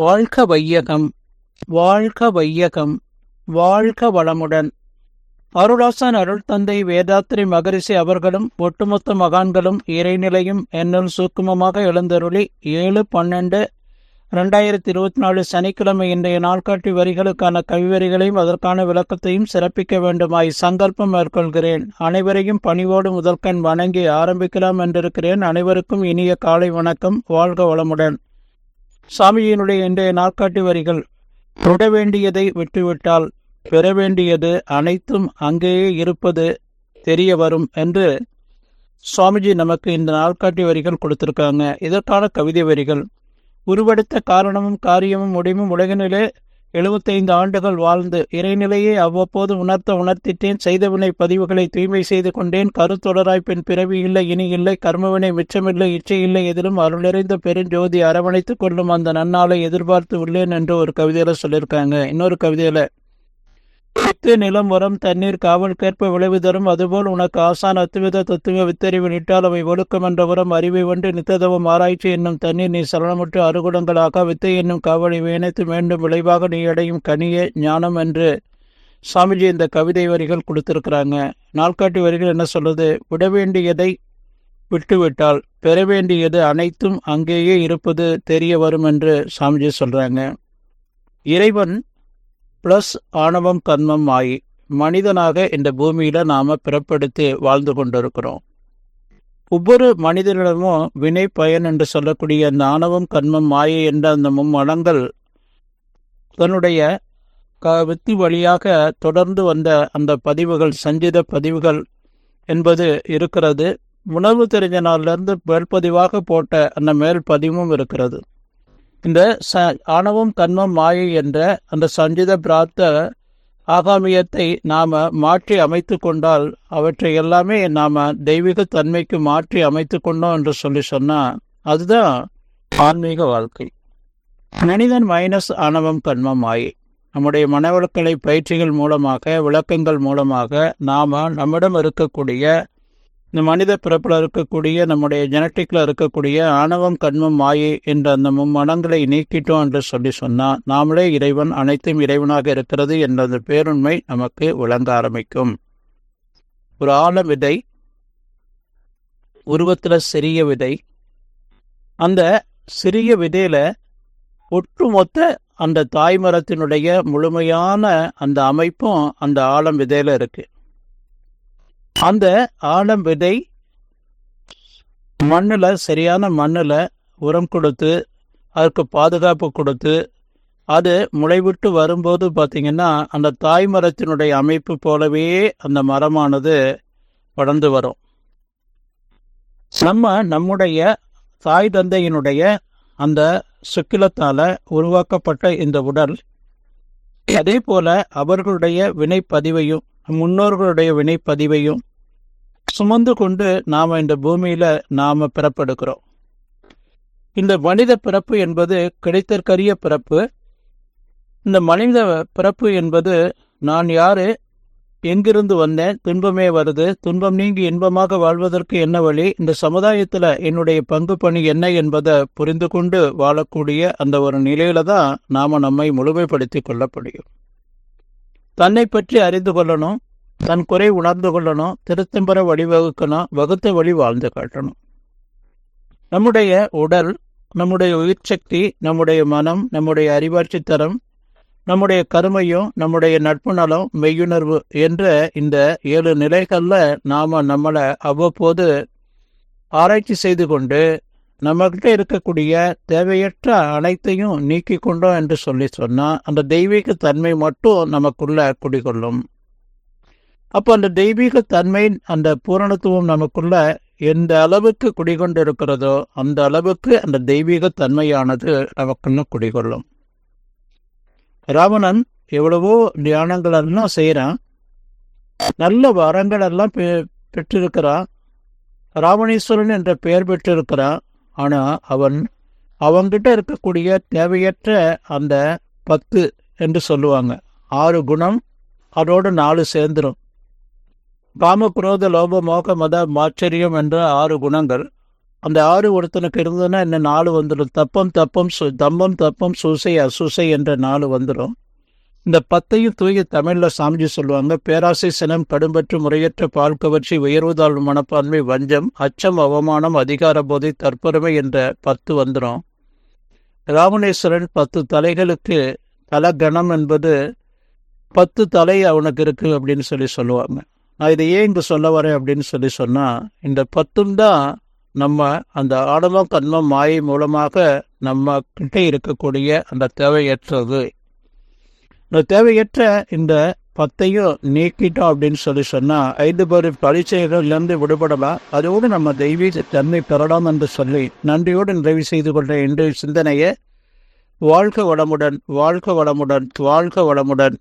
வாழ்க வையகம் வாழ்க வையகம் வாழ்க வளமுடன். அருளாசன் அருள் தந்தை வேதாத்திரி மகரிஷி அவர்களும் ஒட்டுமொத்த மகான்களும் இறைநிலையும் என்னுள் சூக்குமமாக எழுந்தருளி ஏழு பன்னெண்டு ரெண்டாயிரத்தி இருபத்தி நாலு சனிக்கிழமை இன்றைய நாள்காட்டி வரிகளுக்கான கவிவரிகளையும் அதற்கான விளக்கத்தையும் சிறப்பிக்க வேண்டுமாய் சங்கல்பம் மேற்கொள்கிறேன். அனைவரையும் பணிவோடு முதல்கண் வணங்கி ஆரம்பிக்கலாம் என்றிருக்கிறேன். அனைவருக்கும் இனிய காலை வணக்கம். வாழ்க வளமுடன். சாமியினுடைய இன்றைய நாட்காட்டி வரிகள் தொட வேண்டியதை விட்டுவிட்டால் பெற வேண்டியது அனைத்தும் அங்கேயே இருப்பது தெரிய வரும் என்று சுவாமிஜி நமக்கு இந்த நாட்காட்டி வரிகள் கொடுத்திருக்காங்க. இதற்கான கவிதை வரிகள் உருவெடுத்த காரணமும் காரியமும் முடிவும் உலகினிலே எழுபத்தைந்து ஆண்டுகள் வாழ்ந்து இறைநிலையை அவ்வப்போது உணர்த்த உணர்த்திட்டேன். செய்தவினை பதிவுகளை தூய்மை செய்து கொண்டேன். கருத்தொடராய் பின் பிறவி இல்லை இனி இல்லை. கர்மவினை மிச்சமில்லை இச்சை இல்லை. எதிலும் அருள் நிறைந்த பெருஞ்சோதி அரவணைத்துக் கொள்ளும் அந்த நன்னாளை எதிர்பார்த்து உள்ளேன் என்று ஒரு கவிதையில சொல்லியிருக்காங்க. இன்னொரு கவிதையில வித்து நிலம் வரம் தண்ணீர் காவல்கேற்ப விளைவு தரும். அதுபோல் உனக்கு ஆசான் அத்துவித தத்துவ வித்தறிவு நிட்டால் அவை ஒழுக்கம் என்ற வரம் அறிவை ஒன்று நித்ததவம் ஆராய்ச்சி என்னும் தண்ணீர் நீ சலனமுற்று அறுகுடங்களாக வித்தை என்னும் காவலை வேணைத்து வேண்டும் விளைவாக நீ அடையும் கனிய ஞானம் என்று சாமிஜி இந்த கவிதை வரிகள் கொடுத்திருக்கிறாங்க. நாள்காட்டி வரிகள் என்ன சொல்லுது? விட வேண்டியதை விட்டுவிட்டால் பெற வேண்டியது அனைத்தும் அங்கேயே இருப்பது தெரிய வரும் என்று சாமிஜி சொல்கிறாங்க இறைவன் பிளஸ் ஆணவம் கர்மம் ஆகி மனிதனாக இந்த பூமியில நாம பிறப்படுத்தி வாழ்ந்து கொண்டிருக்கிறோம். ஒவ்வொரு மனிதனிடமும் வினை பயன் என்று சொல்லக்கூடிய அந்த ஆணவம் கர்மம் மாயை என்ற அந்த மும்மலங்கள் தன்னுடைய க வித்தி வழியாக தொடர்ந்து வந்த அந்த பதிவுகள் சஞ்சித பதிவுகள் என்பது இருக்கிறது. உணவு தெரிஞ்ச நாளிலிருந்து மேல்பதிவாக போட்ட அந்த மேல் பதிவும் இருக்கிறது. இந்த ச ஆணவம் கண்மம் மாயை என்ற அந்த சஞ்சித பிராத்த ஆகாமியத்தை நாம் மாற்றி அமைத்து கொண்டால் அவற்றை எல்லாமே நாம் தெய்வீக தன்மைக்கு மாற்றி அமைத்து கொண்டோம் என்று சொல்லி சொன்னால் அதுதான் ஆன்மீக வாழ்க்கை. மனிதன் மைனஸ் ஆணவம் கண்மம் மாயை. நம்முடைய மனவளக்கலை பயிற்சிகள் மூலமாக விளக்கங்கள் மூலமாக நாம் நம்மிடம் இருக்கக்கூடிய இந்த மனித பிறப்பில் இருக்கக்கூடிய நம்முடைய ஜெனட்டிக்கில் இருக்கக்கூடிய ஆணவம் கண்மம் மாயை என்ற அந்த மும்மனங்களை நீக்கிட்டோம் என்று சொல்லி சொன்னால் நாமளே இறைவன் அனைத்தும் இறைவனாக இருக்கிறது என்ற அந்த பேருண்மை நமக்கு விளங்க ஆரம்பிக்கும். ஒரு ஆழ விதை உருவத்தில் சிறிய விதை. அந்த சிறிய விதையில் ஒட்டுமொத்த அந்த தாய்மரத்தினுடைய முழுமையான அந்த அமைப்பும் அந்த ஆழம் விதையில் இருக்குது அந்த ஆழம் விதை மண்ணில் சரியான மண்ணில் உரம் கொடுத்து அதற்கு பாதுகாப்பு கொடுத்து அது முளைவிட்டு வரும்போது பார்த்திங்கன்னா அந்த தாய் மரத்தினுடைய அமைப்பு போலவே அந்த மரமானது வளர்ந்து வரும். நம்ம நம்முடைய தாய் தந்தையினுடைய அந்த சுக்கிலத்தால் உருவாக்கப்பட்ட இந்த உடல் அதே போல அவர்களுடைய வினைப்பதிவையும் முன்னோர்களுடைய வினைப்பதிவையும் சுமந்து கொண்டு நாம் இந்த பூமியில் நாம் பிறப்பெடுக்கிறோம் இந்த மனித பிறப்பு என்பது கிடைத்தற்கரிய பிறப்பு. இந்த மனித பிறப்பு என்பது நான் யாரு எங்கிருந்து வந்தேன் துன்பமே வருது துன்பம் நீங்கி இன்பமாக வாழ்வதற்கு என்ன வழி இந்த சமுதாயத்தில் என்னுடைய பங்கு பணி என்ன என்பதை புரிந்து கொண்டு வாழக்கூடிய அந்த ஒரு நிலையில தான் நாம் நம்மை முழுமைப்படுத்தி கொள்ள முடியும் தன்னை பற்றி அறிந்து கொள்ளணும் தன் குறை உணர்ந்து கொள்ளணும் திருத்தம்பர வழிவகுக்கணும் வகுத்த வழி வாழ்ந்து காட்டணும். நம்முடைய உடல் நம்முடைய உயிர்ச்சக்தி நம்முடைய மனம் நம்முடைய அறிவாட்சி தரம் நம்முடைய கருமையும் நம்முடைய நட்பு நலம் மெய்யுணர்வு என்ற இந்த ஏழு நிலைகளில் நாம் நம்மளை அவ்வப்போது ஆராய்ச்சி செய்து கொண்டு நம்மகிட்ட இருக்கக்கூடிய தேவையற்ற அனைத்தையும் நீக்கி கொண்டோம் என்று சொல்லி சொன்னால் அந்த தெய்வீக தன்மை மட்டும் நமக்குள்ள குடிகொள்ளும். அப்போ அந்த தெய்வீக தன்மை அந்த பூரணத்துவம் நமக்குள்ள எந்த அளவுக்கு குடிகொண்டு இருக்கிறதோ அந்த அளவுக்கு அந்த தெய்வீக தன்மையானது நமக்குன்னு குடிகொள்ளும். ராவணன் எவ்வளவோ தியானங்கள் எல்லாம் செய்கிறான் நல்ல வரங்கள் எல்லாம் பெ பெற்றிருக்கிறான். ராவணீஸ்வரன் என்ற பெயர் பெற்றிருக்கிறான். ஆனால் அவன் அவங்கிட்ட இருக்கக்கூடிய தேவையற்ற அந்த பத்து என்று சொல்லுவாங்க. ஆறு குணம் அதோடு நாலு சேர்ந்துடும் காம குரோத லோப மோக மத மாச்சரியம் என்ற ஆறு குணங்கள். அந்த ஆறு ஒருத்தனுக்கு இருந்ததுன்னா என்ன நாலு வந்துடும் தப்பம் தப்பம் சு தம்பம் தப்பம் சூசை அசூசை என்ற நாலு வந்துடும் இந்த பத்தையும் தூய தமிழில் சாமிஜி சொல்லுவாங்க பேராசை சினம் கடும்பற்று முறையற்ற பால் கவர்ச்சி உயர்வுதாள் மனப்பான்மை வஞ்சம் அச்சம் அவமானம் அதிகார போதை தற்பெருமை என்ற பத்து வந்துடும் ராமணேஸ்வரன் பத்து தலைகளுக்கு தலகணம் என்பது பத்து தலை அவனுக்கு இருக்கு அப்படின்னு சொல்லி சொல்லுவாங்க. நான் இதை ஏன் இங்கே சொல்ல வரேன் அப்படின்னு சொல்லி சொன்னால் இந்த பத்தும் தான் நம்ம அந்த ஆடமம் கண்மம் மாயை மூலமாக நம்ம கிட்டே இருக்கக்கூடிய அந்த தேவையற்றது. இந்த தேவையற்ற இந்த பத்தையும் நீக்கிட்டோம் அப்படின்னு சொல்லி சொன்னால் ஐந்து பேர் பரிச்சைகளிலிருந்து விடுபடலாம் அதோடு நம்ம தெய்வீக தன்மை பெறலாம் என்று சொல்லி நன்றியோடு நிறைவு செய்து கொண்ட இன்றைய சிந்தனையை வாழ்க வளமுடன் வாழ்க வளமுடன் வாழ்க வளமுடன்.